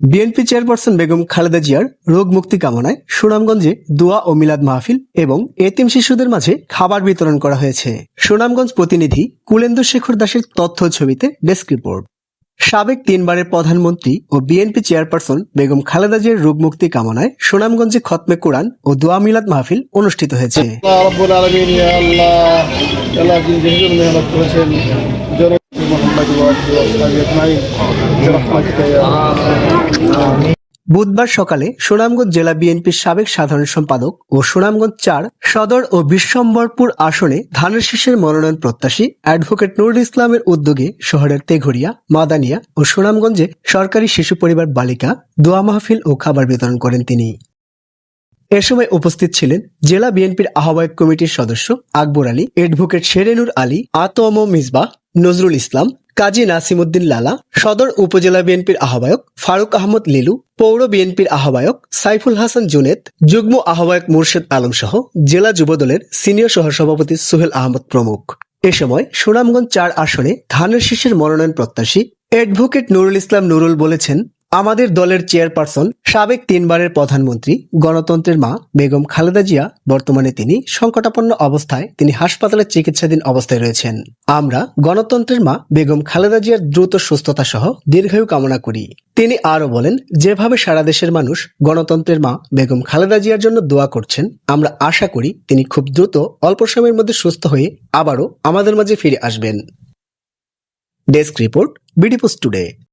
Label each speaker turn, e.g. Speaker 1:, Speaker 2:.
Speaker 1: BNP chairperson Begum Khaleda জিয়ার রোগ মুক্তি কামনায় সুনামগঞ্জে দোয়া ও মিলাদ মাহফিল এবং এতিম শিশুদের মাঝে খাবার বিতরণ করা হয়েছে। সুনামগঞ্জ প্রতিনিধি কুলেন্দু শেখর দাসের তথ্য ছবিতে ডেস্ক রিপোর্ট। সাবেক তিনবারের প্রধানমন্ত্রী ও বিএনপি চেয়ারপারসন বেগম খালেদা জিয়ার রোগ মুক্তি কামনায় সুনামগঞ্জে খতমে কোরআন ও দোয়া মিলাদ মাহফিল অনুষ্ঠিত হয়েছে। বুধবার সকালে সুনামগঞ্জ জেলা বিএনপির সাবেক সাধারণ সম্পাদক ও সুনামগঞ্জ চার সদর ও বিশ্বম্বরপুর আসনে ধানের শীষের মনোনয়ন প্রত্যাশী অ্যাডভোকেট নুরুল ইসলামের উদ্যোগে শহরের তেঘরিয়া মাদানিয়া ও সুনামগঞ্জে সরকারি শিশু পরিবার বালিকা, দোয়া মাহফিল ও খাবার বিতরণ করেন তিনি। এ সময় উপস্থিত ছিলেন জেলা বিএনপির আহ্বায়ক কমিটির সদস্য আকবর আলী, অ্যাডভোকেট শেরেনুর আলী, আতম মিসবাহ, নজরুল ইসলাম কাজী নাসিমুদ্দিন লালা, সদর উপজেলা বিএনপির আহ্বায়ক ফারুক আহমদ লিলু পৌর বিএনপির আহ্বায়ক সাইফুল হাসান জুনেদ, যুগ্ম আহ্বায়ক মুর্শেদ আলম সহ জেলা যুবদলের সিনিয়র সহ সভাপতি সোহেল আহমদ প্রমুখ। এ সময় সুনামগঞ্জ চার আসনে ধানের শীষের মনোনয়ন প্রত্যাশী অ্যাডভোকেট নুরুল ইসলাম নুরুল বলেছেন আমাদের দলের চেয়ারপারসন, সাবেক তিনবারের প্রধানমন্ত্রী, গণতন্ত্রের মা বেগম খালেদা জিয়া, বর্তমানে তিনি সংকটাপন্ন অবস্থায় তিনি হাসপাতালে চিকিৎসাধীন অবস্থায় রয়েছেন। আমরা গণতন্ত্রের মা বেগম খালেদা জিয়ার দ্রুত সুস্থতা সহ দীর্ঘায়ু কামনা করি। তিনি আরও বলেন, যেভাবে সারা দেশের মানুষ গণতন্ত্রের মা বেগম খালেদা জিয়ার জন্য দোয়া করছেন, আমরা আশা করি তিনি খুব দ্রুত অল্প সময়ের মধ্যে সুস্থ হয়ে আবারও আমাদের মাঝে ফিরে আসবেন। Desk report BD post today.